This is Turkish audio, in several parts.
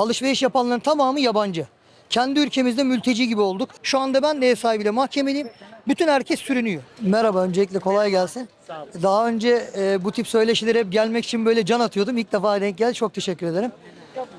Alışveriş yapanların tamamı yabancı. Kendi ülkemizde mülteci gibi olduk. Şu anda ben de ev sahibiyle mahkemeliyim. Bütün herkes sürünüyor. Merhaba öncelikle kolay gelsin. Sağ olun. Daha önce e, bu tip söyleşilere hep gelmek için böyle can atıyordum. İlk defa denk geldi. Çok teşekkür ederim.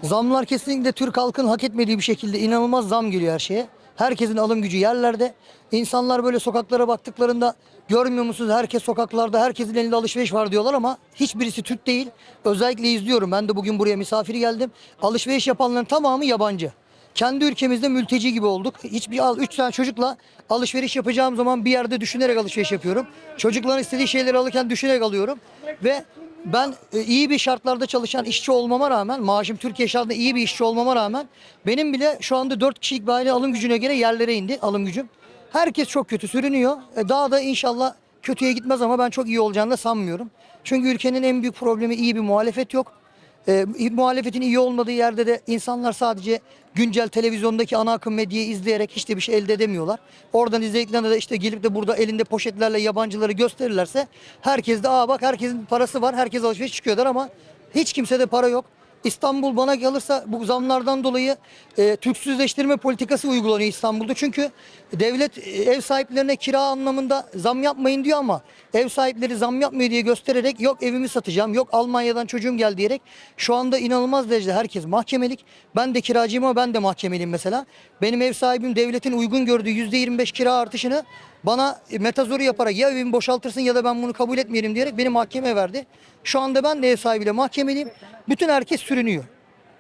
Zamlar kesinlikle Türk halkının hak etmediği bir şekilde inanılmaz zam geliyor her şeye. Herkesin alım gücü yerlerde. İnsanlar böyle sokaklara baktıklarında görmüyor musunuz? Herkes sokaklarda, herkesin elinde alışveriş var diyorlar ama hiçbirisi Türk değil. Özellikle izliyorum. Ben de bugün buraya misafir geldim. Alışveriş yapanların tamamı yabancı. Kendi ülkemizde mülteci gibi olduk. Hiçbir al üç tane çocukla alışveriş yapacağım zaman bir yerde düşünerek alışveriş yapıyorum. Çocukların istediği şeyleri alırken düşünerek alıyorum ve ben e, iyi bir şartlarda çalışan işçi olmama rağmen, maaşım Türkiye şartında iyi bir işçi olmama rağmen benim bile şu anda 4 kişilik bir aile alım gücüne göre yerlere indi alım gücüm. Herkes çok kötü sürünüyor. E, daha da inşallah kötüye gitmez ama ben çok iyi olacağını da sanmıyorum. Çünkü ülkenin en büyük problemi iyi bir muhalefet yok. E, muhalefetin iyi olmadığı yerde de insanlar sadece güncel televizyondaki ana akım medyayı izleyerek hiç de bir şey elde edemiyorlar. Oradan izlediklerinde de işte gelip de burada elinde poşetlerle yabancıları gösterirlerse herkes de aa bak herkesin parası var herkes alışveriş çıkıyorlar ama hiç kimsede para yok. İstanbul bana kalırsa bu zamlardan dolayı e, Türksüzleştirme politikası uygulanıyor İstanbul'da. Çünkü devlet e, ev sahiplerine kira anlamında zam yapmayın diyor ama ev sahipleri zam yapmıyor diye göstererek yok evimi satacağım, yok Almanya'dan çocuğum gel diyerek şu anda inanılmaz derecede herkes mahkemelik. Ben de kiracıyım ama ben de mahkemeliyim mesela. Benim ev sahibim devletin uygun gördüğü %25 kira artışını bana e, metazoru yaparak ya evimi boşaltırsın ya da ben bunu kabul etmeyelim diyerek beni mahkemeye verdi. Şu anda ben de ev sahibiyle mahkemeliyim. Bütün herkes sürünüyor.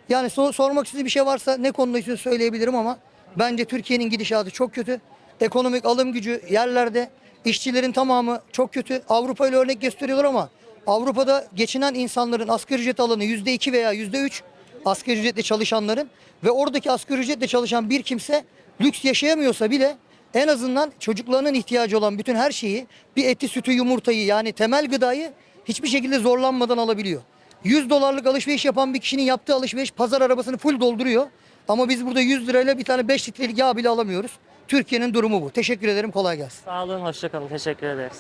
Yani sor- sormak istediği bir şey varsa ne konuda istiyorsa söyleyebilirim ama bence Türkiye'nin gidişatı çok kötü. Ekonomik alım gücü yerlerde. İşçilerin tamamı çok kötü. Avrupa ile örnek gösteriyorlar ama Avrupa'da geçinen insanların asgari ücret alanı yüzde iki veya yüzde üç asgari ücretle çalışanların ve oradaki asgari ücretle çalışan bir kimse lüks yaşayamıyorsa bile en azından çocuklarının ihtiyacı olan bütün her şeyi bir eti, sütü, yumurtayı yani temel gıdayı hiçbir şekilde zorlanmadan alabiliyor. 100 dolarlık alışveriş yapan bir kişinin yaptığı alışveriş pazar arabasını full dolduruyor. Ama biz burada 100 lirayla bir tane 5 litrelik yağ bile alamıyoruz. Türkiye'nin durumu bu. Teşekkür ederim. Kolay gelsin. Sağ olun, hoşça kalın. Teşekkür ederiz.